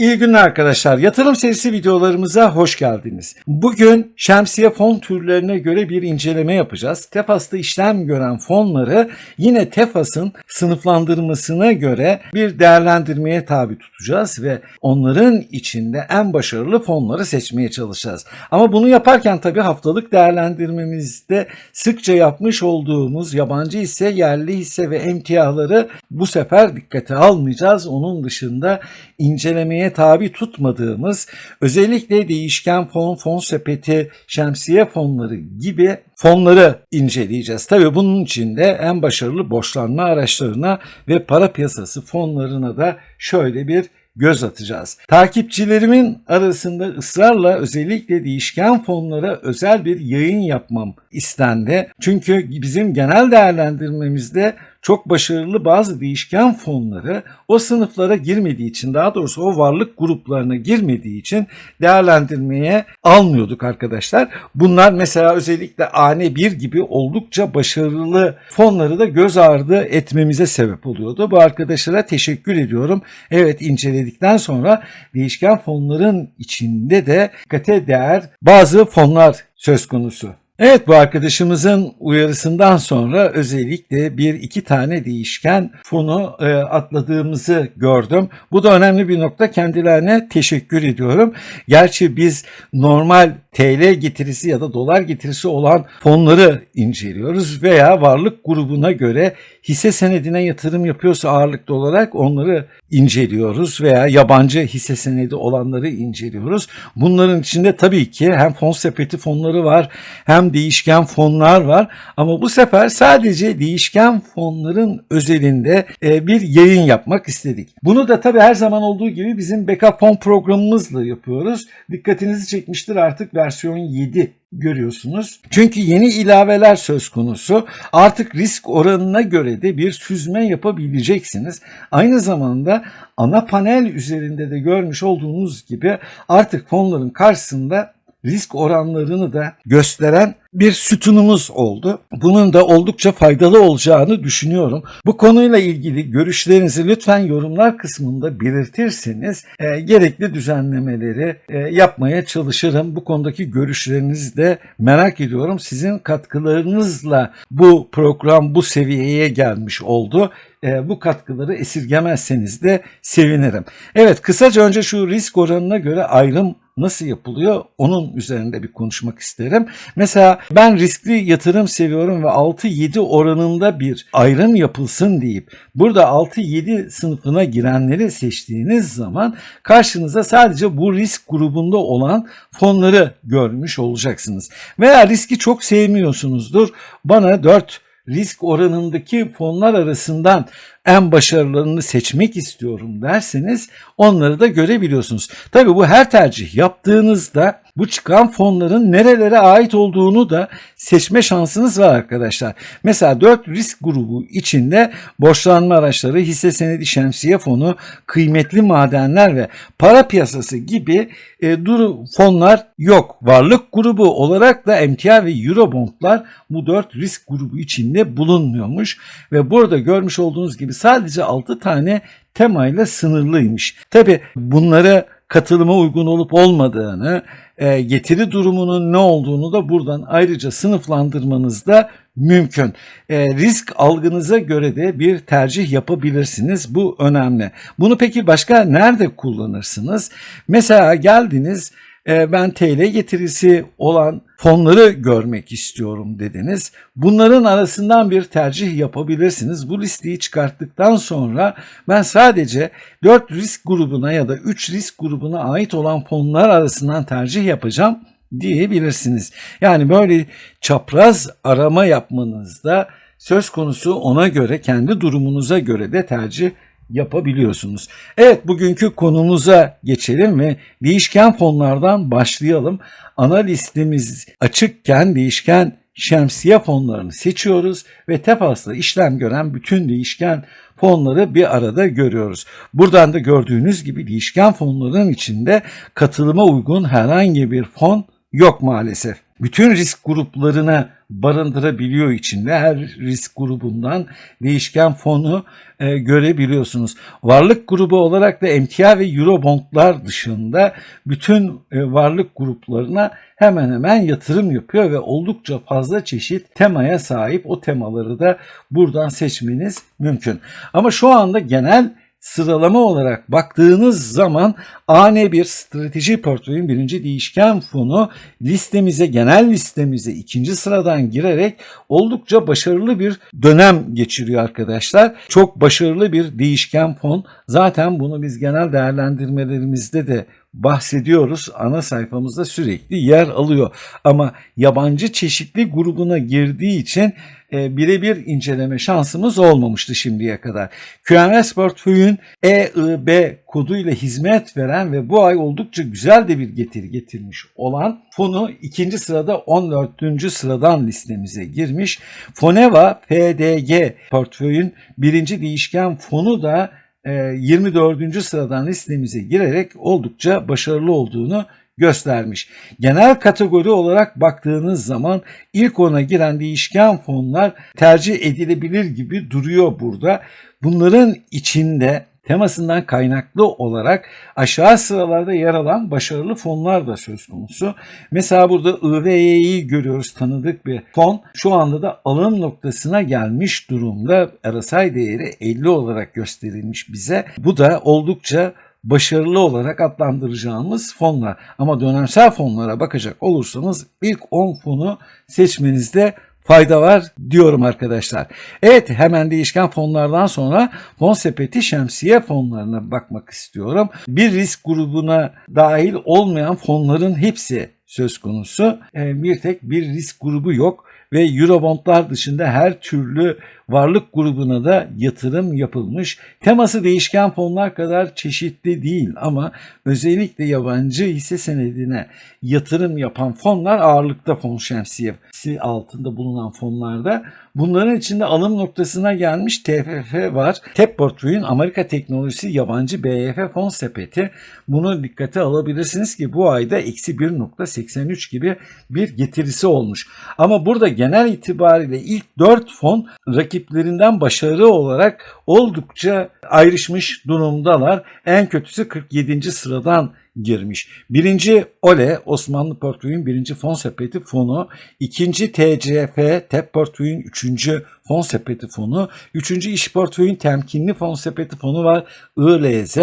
İyi günler arkadaşlar. Yatırım serisi videolarımıza hoş geldiniz. Bugün şemsiye fon türlerine göre bir inceleme yapacağız. Tefas'ta işlem gören fonları yine Tefas'ın sınıflandırmasına göre bir değerlendirmeye tabi tutacağız ve onların içinde en başarılı fonları seçmeye çalışacağız. Ama bunu yaparken tabii haftalık değerlendirmemizde sıkça yapmış olduğumuz yabancı hisse, yerli hisse ve emtiaları bu sefer dikkate almayacağız. Onun dışında incelemeye tabi tutmadığımız özellikle değişken fon, fon sepeti, şemsiye fonları gibi fonları inceleyeceğiz. Tabii bunun için de en başarılı borçlanma araçlarına ve para piyasası fonlarına da şöyle bir göz atacağız. Takipçilerimin arasında ısrarla özellikle değişken fonlara özel bir yayın yapmam istendi. Çünkü bizim genel değerlendirmemizde çok başarılı bazı değişken fonları o sınıflara girmediği için daha doğrusu o varlık gruplarına girmediği için değerlendirmeye almıyorduk arkadaşlar. Bunlar mesela özellikle AN1 gibi oldukça başarılı fonları da göz ardı etmemize sebep oluyordu. Bu arkadaşlara teşekkür ediyorum. Evet inceledikten sonra değişken fonların içinde de dikkate değer bazı fonlar söz konusu. Evet bu arkadaşımızın uyarısından sonra özellikle bir iki tane değişken fonu e, atladığımızı gördüm. Bu da önemli bir nokta. Kendilerine teşekkür ediyorum. Gerçi biz normal TL getirisi ya da dolar getirisi olan fonları inceliyoruz veya varlık grubuna göre hisse senedine yatırım yapıyorsa ağırlıklı olarak onları inceliyoruz veya yabancı hisse senedi olanları inceliyoruz. Bunların içinde tabii ki hem fon sepeti fonları var hem değişken fonlar var ama bu sefer sadece değişken fonların özelinde e, bir yayın yapmak istedik. Bunu da tabii her zaman olduğu gibi bizim backup fon programımızla yapıyoruz. Dikkatinizi çekmiştir artık versiyon 7 görüyorsunuz. Çünkü yeni ilaveler söz konusu. Artık risk oranına göre de bir süzme yapabileceksiniz. Aynı zamanda ana panel üzerinde de görmüş olduğunuz gibi artık fonların karşısında risk oranlarını da gösteren bir sütunumuz oldu. Bunun da oldukça faydalı olacağını düşünüyorum. Bu konuyla ilgili görüşlerinizi lütfen yorumlar kısmında belirtirseniz e, gerekli düzenlemeleri e, yapmaya çalışırım. Bu konudaki görüşlerinizi de merak ediyorum. Sizin katkılarınızla bu program bu seviyeye gelmiş oldu. E, bu katkıları esirgemezseniz de sevinirim. Evet kısaca önce şu risk oranına göre ayrım nasıl yapılıyor onun üzerinde bir konuşmak isterim. Mesela ben riskli yatırım seviyorum ve 6-7 oranında bir ayrım yapılsın deyip burada 6-7 sınıfına girenleri seçtiğiniz zaman karşınıza sadece bu risk grubunda olan fonları görmüş olacaksınız. Veya riski çok sevmiyorsunuzdur. Bana 4 risk oranındaki fonlar arasından en başarılarını seçmek istiyorum derseniz onları da görebiliyorsunuz. Tabii bu her tercih yaptığınızda bu çıkan fonların nerelere ait olduğunu da seçme şansınız var arkadaşlar. Mesela 4 risk grubu içinde borçlanma araçları, hisse senedi şemsiye fonu, kıymetli madenler ve para piyasası gibi e, duru fonlar yok. Varlık grubu olarak da emtia ve eurobondlar bu 4 risk grubu içinde bulunmuyormuş ve burada görmüş olduğunuz gibi sadece 6 tane temayla sınırlıymış. Tabi bunlara katılıma uygun olup olmadığını, e, getiri durumunun ne olduğunu da buradan ayrıca sınıflandırmanız da mümkün. E, risk algınıza göre de bir tercih yapabilirsiniz. Bu önemli. Bunu peki başka nerede kullanırsınız? Mesela geldiniz ben TL getirisi olan fonları görmek istiyorum dediniz. Bunların arasından bir tercih yapabilirsiniz. Bu listeyi çıkarttıktan sonra ben sadece 4 risk grubuna ya da 3 risk grubuna ait olan fonlar arasından tercih yapacağım diyebilirsiniz. Yani böyle çapraz arama yapmanızda söz konusu ona göre kendi durumunuza göre de tercih yapabiliyorsunuz. Evet bugünkü konumuza geçelim ve değişken fonlardan başlayalım. Ana listemiz açıkken değişken şemsiye fonlarını seçiyoruz ve tefasla işlem gören bütün değişken fonları bir arada görüyoruz. Buradan da gördüğünüz gibi değişken fonların içinde katılıma uygun herhangi bir fon yok maalesef. Bütün risk gruplarını barındırabiliyor içinde. Her risk grubundan değişken fonu e, görebiliyorsunuz. Varlık grubu olarak da emtia ve eurobondlar dışında bütün e, varlık gruplarına hemen hemen yatırım yapıyor ve oldukça fazla çeşit temaya sahip. O temaları da buradan seçmeniz mümkün. Ama şu anda genel sıralama olarak baktığınız zaman AN1 strateji portföyün birinci değişken fonu listemize, genel listemize ikinci sıradan girerek oldukça başarılı bir dönem geçiriyor arkadaşlar. Çok başarılı bir değişken fon. Zaten bunu biz genel değerlendirmelerimizde de bahsediyoruz. Ana sayfamızda sürekli yer alıyor. Ama yabancı çeşitli grubuna girdiği için e, birebir inceleme şansımız olmamıştı şimdiye kadar. QNS portföyün EIB koduyla hizmet veren ve bu ay oldukça güzel de bir getiri getirmiş olan fonu ikinci sırada 14. sıradan listemize girmiş. Foneva PDG portföyün birinci değişken fonu da 24. E, sıradan listemize girerek oldukça başarılı olduğunu göstermiş. Genel kategori olarak baktığınız zaman ilk ona giren değişken fonlar tercih edilebilir gibi duruyor burada. Bunların içinde temasından kaynaklı olarak aşağı sıralarda yer alan başarılı fonlar da söz konusu. Mesela burada IVY'yi görüyoruz tanıdık bir fon. Şu anda da alım noktasına gelmiş durumda. RSI değeri 50 olarak gösterilmiş bize. Bu da oldukça başarılı olarak adlandıracağımız fonlar. Ama dönemsel fonlara bakacak olursanız ilk 10 fonu seçmenizde fayda var diyorum arkadaşlar. Evet hemen değişken fonlardan sonra fon sepeti şemsiye fonlarına bakmak istiyorum. Bir risk grubuna dahil olmayan fonların hepsi söz konusu. Ee, bir tek bir risk grubu yok ve Eurobondlar dışında her türlü varlık grubuna da yatırım yapılmış. Teması değişken fonlar kadar çeşitli değil ama özellikle yabancı hisse senedine yatırım yapan fonlar ağırlıkta fon şemsiyesi altında bulunan fonlarda. Bunların içinde alım noktasına gelmiş TFF var. TEP portföyün Amerika teknolojisi yabancı BYF fon sepeti. Bunu dikkate alabilirsiniz ki bu ayda eksi 1.83 gibi bir getirisi olmuş. Ama burada genel itibariyle ilk 4 fon rakiplerinden başarı olarak oldukça ayrışmış durumdalar. En kötüsü 47. sıradan girmiş. Birinci OLE Osmanlı Portföy'ün birinci fon sepeti fonu, ikinci TCF TEP Portföy'ün üçüncü fon sepeti fonu, üçüncü iş portföyün temkinli fon sepeti fonu var. ILZ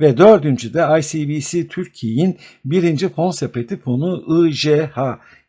ve dördüncü de ICBC Türkiye'nin birinci fon sepeti fonu IJH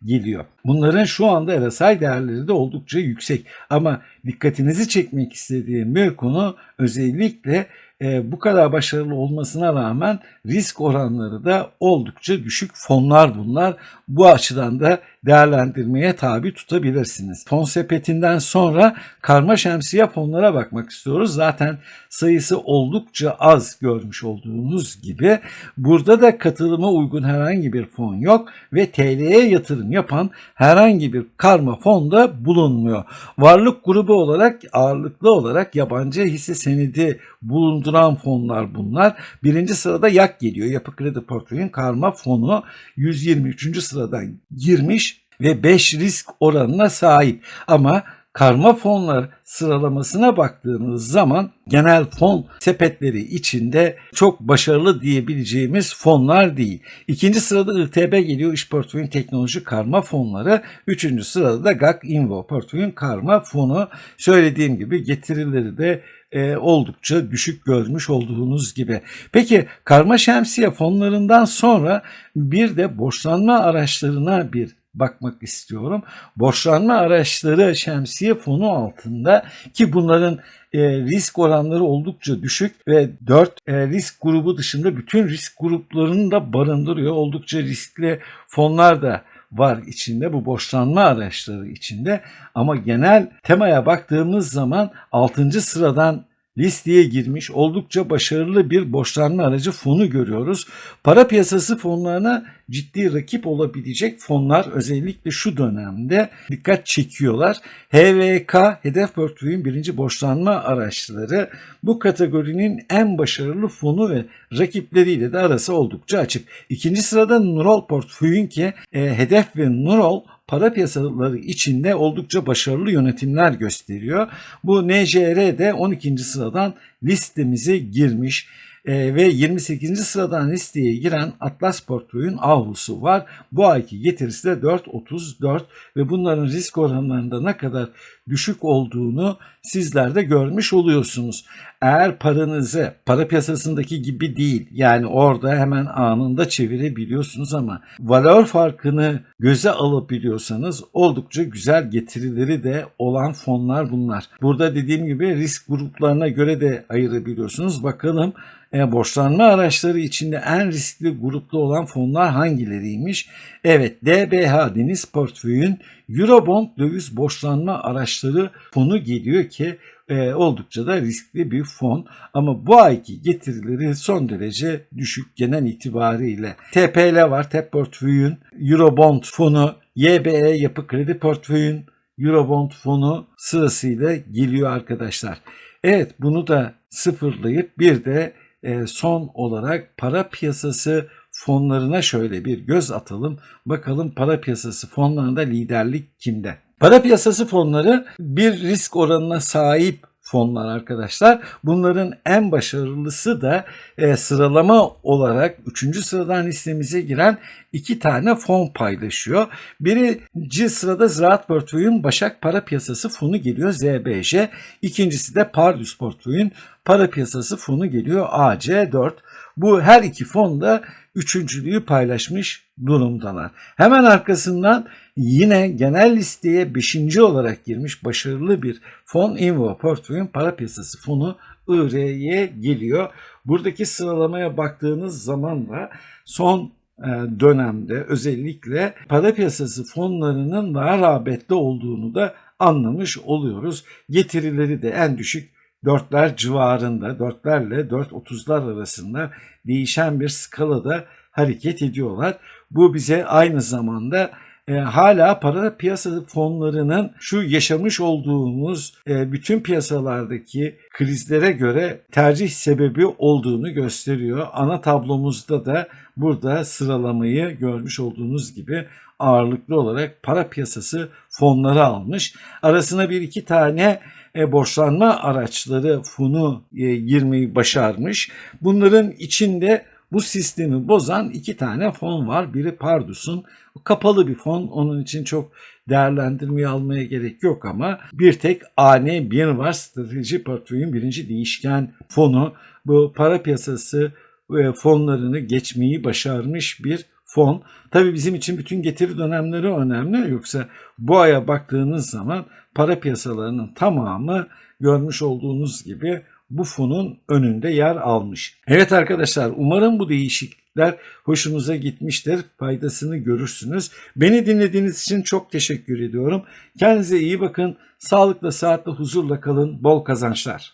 geliyor. Bunların şu anda RSI değerleri de oldukça yüksek. Ama dikkatinizi çekmek istediğim bir konu özellikle e, bu kadar başarılı olmasına rağmen risk oranları da oldukça düşük fonlar bunlar. Bu açıdan da değerlendirmeye tabi tutabilirsiniz. Fon sepetinden sonra karma şemsiye fonlara bakmak istiyoruz. Zaten sayısı oldukça az görmüş olduğunuz gibi. Burada da katılıma uygun herhangi bir fon yok ve TL'ye yatırım yapan herhangi bir karma fon da bulunmuyor. Varlık grubu olarak ağırlıklı olarak yabancı hisse senedi bulunduran fonlar bunlar. Birinci sırada YAK geliyor. Yapı Kredi Portföyün karma fonu 123. sıradan girmiş ve 5 risk oranına sahip. Ama karma fonlar sıralamasına baktığınız zaman genel fon sepetleri içinde çok başarılı diyebileceğimiz fonlar değil. İkinci sırada ITB geliyor iş portföyün teknoloji karma fonları. Üçüncü sırada da GAK Invo portföyün karma fonu. Söylediğim gibi getirileri de e, oldukça düşük görmüş olduğunuz gibi. Peki karma şemsiye fonlarından sonra bir de borçlanma araçlarına bir bakmak istiyorum. Borçlanma araçları şemsiye fonu altında ki bunların e, risk oranları oldukça düşük ve 4 e, risk grubu dışında bütün risk gruplarını da barındırıyor. Oldukça riskli fonlar da var içinde bu borçlanma araçları içinde ama genel temaya baktığımız zaman 6. sıradan listeye girmiş oldukça başarılı bir borçlanma aracı fonu görüyoruz. Para piyasası fonlarına ciddi rakip olabilecek fonlar özellikle şu dönemde dikkat çekiyorlar. HVK hedef portföyün birinci borçlanma araçları bu kategorinin en başarılı fonu ve rakipleriyle de arası oldukça açık. İkinci sırada Nurol portföyün ki e, hedef ve Nurol para piyasaları içinde oldukça başarılı yönetimler gösteriyor. Bu NJR de 12. sıradan listemize girmiş. Ee, ve 28. sıradan listeye giren Atlas Portföy'ün avlusu var. Bu ayki getirisi de 4.34 ve bunların risk oranlarında ne kadar düşük olduğunu sizler de görmüş oluyorsunuz. Eğer paranızı para piyasasındaki gibi değil yani orada hemen anında çevirebiliyorsunuz ama valor farkını göze alabiliyorsanız oldukça güzel getirileri de olan fonlar bunlar. Burada dediğim gibi risk gruplarına göre de ayırabiliyorsunuz. Bakalım e, borçlanma araçları içinde en riskli grupta olan fonlar hangileriymiş? Evet DBH Deniz Portföy'ün Eurobond döviz borçlanma araçları fonu geliyor ki e, oldukça da riskli bir fon ama bu ayki getirileri son derece düşük genel itibariyle. TPL var TEP portföyün Eurobond fonu YBE yapı kredi portföyün Eurobond fonu sırasıyla geliyor arkadaşlar. Evet bunu da sıfırlayıp bir de e, son olarak para piyasası fonlarına şöyle bir göz atalım. Bakalım para piyasası fonlarında liderlik kimde? Para piyasası fonları bir risk oranına sahip fonlar arkadaşlar. Bunların en başarılısı da e, sıralama olarak 3. sıradan listemize giren iki tane fon paylaşıyor. Birinci sırada Ziraat Portföy'ün Başak Para Piyasası fonu geliyor ZBJ. İkincisi de Pardus Portföy'ün Para Piyasası fonu geliyor AC4. Bu her iki fon da üçüncülüğü paylaşmış durumdalar. Hemen arkasından yine genel listeye 5. olarak girmiş başarılı bir fon Invo Portföy'ün para piyasası fonu IR'ye geliyor. Buradaki sıralamaya baktığınız zaman da son e, dönemde özellikle para piyasası fonlarının daha rağbetli olduğunu da anlamış oluyoruz. Getirileri de en düşük 4'ler civarında 4'lerle 4.30'lar arasında değişen bir skalada hareket ediyorlar. Bu bize aynı zamanda e, hala para piyasa fonlarının şu yaşamış olduğumuz e, bütün piyasalardaki krizlere göre tercih sebebi olduğunu gösteriyor. Ana tablomuzda da burada sıralamayı görmüş olduğunuz gibi ağırlıklı olarak para piyasası fonları almış. Arasına bir iki tane borçlanma araçları fonu e, girmeyi başarmış. Bunların içinde bu sistemi bozan iki tane fon var. Biri Pardus'un kapalı bir fon. Onun için çok değerlendirmeyi almaya gerek yok ama bir tek AN1 var. Strateji portföyün birinci değişken fonu. Bu para piyasası e, fonlarını geçmeyi başarmış bir fon. Tabii bizim için bütün getiri dönemleri önemli. Yoksa bu aya baktığınız zaman para piyasalarının tamamı görmüş olduğunuz gibi bu fonun önünde yer almış. Evet arkadaşlar umarım bu değişiklikler hoşunuza gitmiştir. Faydasını görürsünüz. Beni dinlediğiniz için çok teşekkür ediyorum. Kendinize iyi bakın. Sağlıkla, saatle, huzurla kalın. Bol kazançlar.